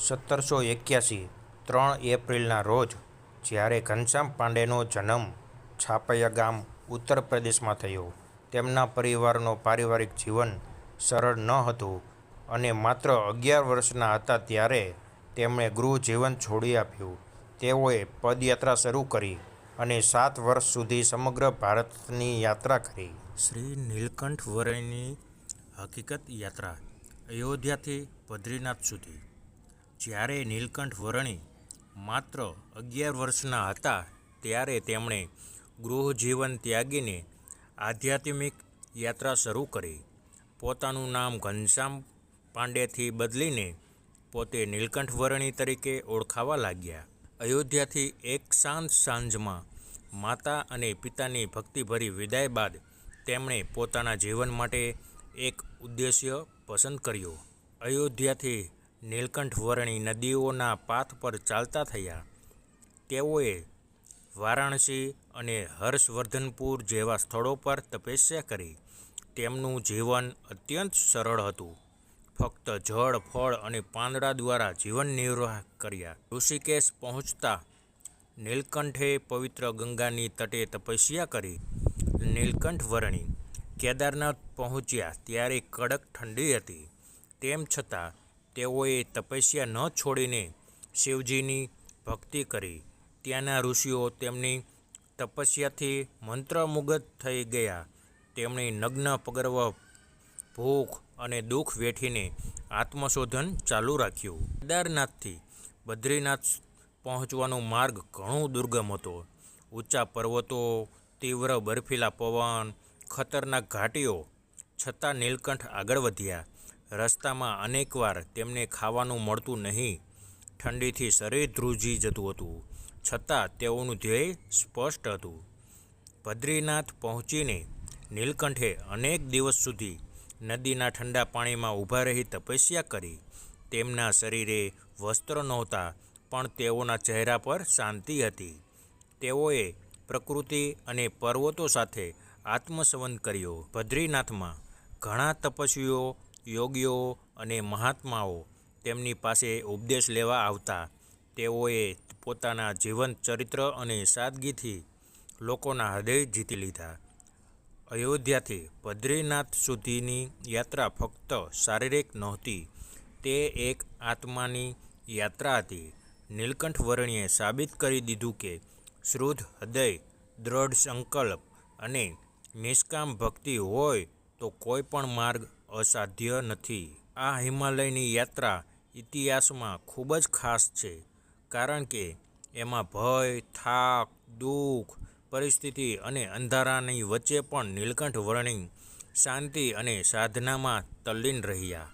સત્તરસો એક્યાસી, ત્રણ એપ્રિલના રોજ, જ્યારે ઘનશ્યામ પાંડેનો જન્મ છાપૈયા ગામ ઉત્તર પ્રદેશમાં થયો. તેમના પરિવારનો પારિવારિક જીવન સરળ ન હતું અને માત્ર અગિયાર વર્ષના હતા ત્યારે તેમણે ગૃહ જીવન છોડી આપ્યું. તેઓએ પદયાત્રા શરૂ કરી અને સાત વર્ષ સુધી સમગ્ર ભારતની યાત્રા કરી. શ્રી નીલકંઠ વરણીની હકીકત યાત્રા, અયોધ્યાથી બદ્રીનાથ સુધી. જ્યારે નીલકંઠ વરણી માત્ર અગિયાર વર્ષના હતા, ત્યારે તેમણે ગૃહજીવન ત્યાગીને આધ્યાત્મિક યાત્રા શરૂ કરી. પોતાનું નામ ઘનશ્યામ પાંડેથી બદલીને પોતે નીલકંઠ વરણી તરીકે ઓળખાવા લાગ્યા. અયોધ્યાથી એક શાંત સાંજમાં માતા અને પિતાની ભક્તિભરી વિદાય બાદ તેમણે પોતાના જીવન માટે એક ઉદ્દેશ્ય પસંદ કર્યો. અયોધ્યાથી નીલકંઠ વરણી નદીઓના પાથ પર ચાલતા થયા. તેઓએ વારાણસી અને હર્ષવર્ધનપુર જેવા સ્થળો પર તપસ્યા કરી. તેમનું જીવન અત્યંત સરળ હતું. ફક્ત જળ, ફળ અને પાંદડા દ્વારા જીવન નિર્વાહ કર્યા. ઋષિકેશ પહોંચતા નીલકંઠે પવિત્ર ગંગાની તટે તપસ્યા કરી. નીલકંઠ વરણી કેદારનાથ પહોંચ્યા ત્યારે કડક ઠંડી હતી. તેમ છતાં તેઓએ તપસ્યા ન છોડીને શિવજીની ભક્તિ કરી. ત્યાંના ઋષિઓ તેમની તપસ્યાથી મંત્રમુગ્ધ થઈ ગયા. તેમણે નગ્ન પગરવ, ભૂખ અને દુઃખ વેઠીને આત્મશોધન ચાલુ રાખ્યું. કેદારનાથથી બદ્રીનાથ પહોંચવાનો માર્ગ ઘણો દુર્ગમ હતો. ઊંચા પર્વતો, તીવ્ર બર્ફીલા પવન, ખતરનાક ઘાટીઓ છતાં નીલકંઠ આગળ વધ્યા. રસ્તામાં અનેકવાર તેમને ખાવાનું મળતું નહીં. ઠંડીથી શરીર ધ્રુજી જતું હતું. છતાં તેઓનું ધ્યેય સ્પષ્ટ હતું. બદ્રીનાથ પહોંચીને નીલકંઠે અનેક દિવસ સુધી નદીના ઠંડા પાણીમાં ઊભા રહી તપસ્યા કરી. તેમના શરીરે વસ્ત્ર નહોતા, પણ તેઓના ચહેરા પર શાંતિ હતી. તેઓએ પ્રકૃતિ અને પર્વતો સાથે આત્મસંબંધ કર્યો. બદ્રીનાથમાં ઘણા તપસ્વીઓ યોગીઓ અને મહાત્માઓ તેમની પાસે ઉપદેશ લેવા આવતા, તેઓએ પોતાના જીવન ચરિત્ર અને સાદગીથી લોકોના હૃદય જીતી લીધા. અયોધ્યાથી બદ્રીનાથ સુધીની યાત્રા ફક્ત શારીરિક નહોતી, તે એક આત્માની યાત્રા હતી. નીલકંઠ વર્ણીએ સાબિત કરી દીધું કે, શ્રુદ્ધ હૃદય, દ્રઢ સંકલ્પ અને નિષ્કામ ભક્તિ હોય તો કોઈ પણ માર્ગ અસાધ્ય નથી. આ હિમાલયની યાત્રા ઇતિહાસમાં ખૂબ જ ખાસ છે, કારણ કે એમાં ભય, થાક, દુઃખ, પરિસ્થિતિ અને અંધારાની વચ્ચે પણ નીલકંઠ વર્ણી શાંતિ અને સાધનામાં તલ્લીન રહ્યા.